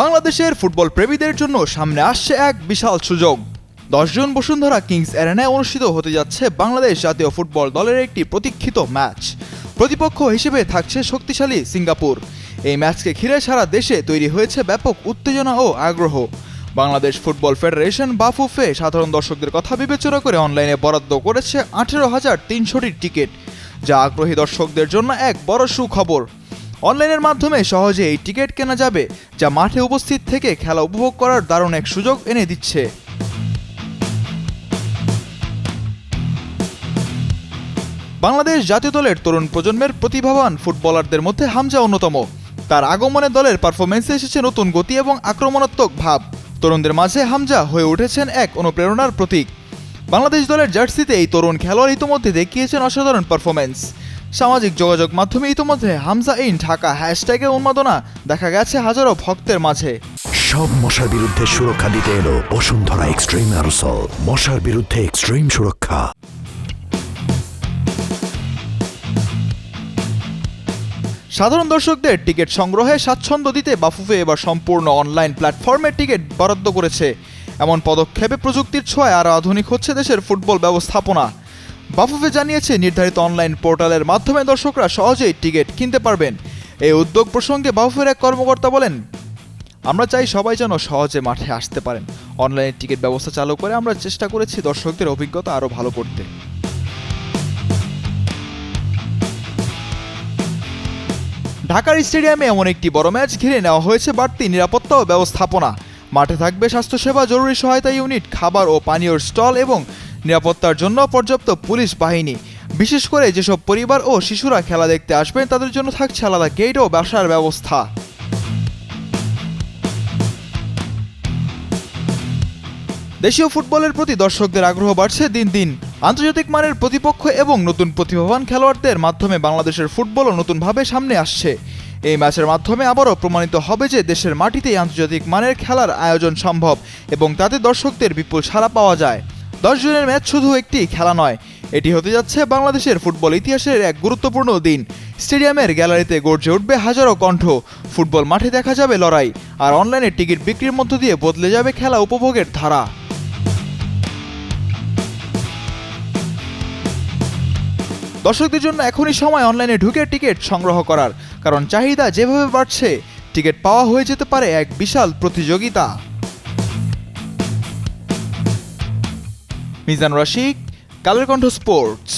বাংলাদেশের ফুটবল প্রেমীদের জন্য সামনে আসছে এক বিশাল সুযোগ। দশ জুন বসুন্ধরা কিংস অ্যারেনায় অনুষ্ঠিত হতে যাচ্ছে বাংলাদেশ জাতীয় ফুটবল দলের একটি প্রতীক্ষিত ম্যাচ। প্রতিপক্ষ হিসেবে থাকছে শক্তিশালী সিঙ্গাপুর। এই ম্যাচকে ঘিরে সারা দেশে তৈরি হয়েছে ব্যাপক উত্তেজনা ও আগ্রহ। বাংলাদেশ ফুটবল ফেডারেশন বাফুফে সাধারণ দর্শকদের কথা বিবেচনা করে অনলাইনে বরাদ্দ করেছে আঠেরো হাজার তিনশোটি টিকিট, যা আগ্রহী দর্শকদের জন্য এক বড় সুখবর। অনলাইনের মাধ্যমে সহজে এই টিকিট কেনা যাবে, যা মাঠে উপস্থিত থেকে খেলা উপভোগ করার দারুণ এক সুযোগ এনে দিচ্ছে। বাংলাদেশ জাতীয় দলের তরুণ প্রজন্মের প্রতিভাবান ফুটবলারদের মধ্যে হামজা অন্যতম। তার আগমনে দলের পারফরমেন্সে এসেছে নতুন গতি এবং আক্রমণাত্মক ভাব। তরুণদের মাঝে হামজা হয়ে উঠেছেন এক অনুপ্রেরণার প্রতীক। বাংলাদেশ দলের জার্সিতে এই তরুণ খেলোয়াড় ইতোমধ্যে দেখিয়েছেন অসাধারণ পারফরমেন্স সামাজিক যোগাযোগ মাধ্যমে ইতোমধ্যে হামজা ইন ঢাকা হ্যাশট্যাগের উন্মাদনা। দেখা গেছে হাজারো ভক্তের মাঝে। সব মশার বিরুদ্ধে সুরক্ষা দিতে এলো বসুন্ধরা এক্সট্রিম অ্যারোসল। মশার বিরুদ্ধে এক্সট্রিম সুরক্ষা। সাধারণ দর্শকদের টিকিট সংগ্রহে স্বাচ্ছন্দ্য দিতে বাফুফে এবার সম্পূর্ণ অনলাইন প্ল্যাটফর্মে টিকিট বরাদ্দ করেছে। এমন পদক্ষেপে প্রযুক্তির ছোঁয়ায় আরও আধুনিক হচ্ছে দেশের ফুটবল ব্যবস্থাপনা। বাফুফে জানিয়েছে, নির্ধারিত অনলাইন পোর্টালের মাধ্যমে দর্শকরা সহজেই টিকিট কিনতে পারবেন। এই উদ্যোগ প্রসঙ্গে বাফুফের এক কর্মকর্তা বলেন, আমরা চাই সবাই যেন সহজে মাঠে আসতে পারেন। অনলাইনে টিকিট ব্যবস্থা চালু করে আমরা চেষ্টা করেছি দর্শকদের অভিজ্ঞতা আরও ভালো করতে। ঢাকার স্টেডিয়ামে এমন একটি বড় ম্যাচ ঘিরে নেওয়া হয়েছে বাড়তি নিরাপত্তা ও ব্যবস্থাপনা। মাঠে থাকবে স্বাস্থ্যসেবা, জরুরি সহায়তা ইউনিট, খাবার ও পানীয়র স্টল এবং নিরাপত্তার জন্য পর্যাপ্ত পুলিশ বাহিনী। বিশেষ করে যেসব পরিবার ও শিশুরা খেলা দেখতে আসবেন, তাদের জন্য থাকছে আলাদা গেট ও ব্যবসার ব্যবস্থা। দেশীয় ফুটবলের প্রতি দর্শকদের আগ্রহ বাড়ছে দিন দিন। আন্তর্জাতিক মানের প্রতিপক্ষ এবং নতুন প্রতিভাবান খেলোয়াড়দের মাধ্যমে বাংলাদেশের ফুটবলও নতুনভাবে সামনে আসছে। এই ম্যাচের মাধ্যমে আবারও প্রমাণিত হবে যে দেশের মাটিতেই আন্তর্জাতিক মানের খেলার আয়োজন সম্ভব এবং তাতে দর্শকদের বিপুল সাড়া পাওয়া যায়। দশ জনের ম্যাচ শুধু একটি খেলা নয়, এটি হতে যাচ্ছে বাংলাদেশের ফুটবল ইতিহাসের এক গুরুত্বপূর্ণ দিন। স্টেডিয়ামের গ্যালারিতে গর্জে উঠবে হাজারো কণ্ঠ। ফুটবল মাঠে দেখা যাবে লড়াই, আর অনলাইনে টিকিট বিক্রির মধ্য দিয়ে বদলে যাবে খেলা উপভোগের ধারা। দর্শকদের জন্য এখনই সময় অনলাইনে ঢুকে টিকিট সংগ্রহ করার, কারণ চাহিদা যেভাবে বাড়ছে, টিকিট পাওয়া হয়ে যেতে পারে এক বিশাল প্রতিযোগিতা। মিজান রশিক কালের কণ্ঠ স্পোর্টস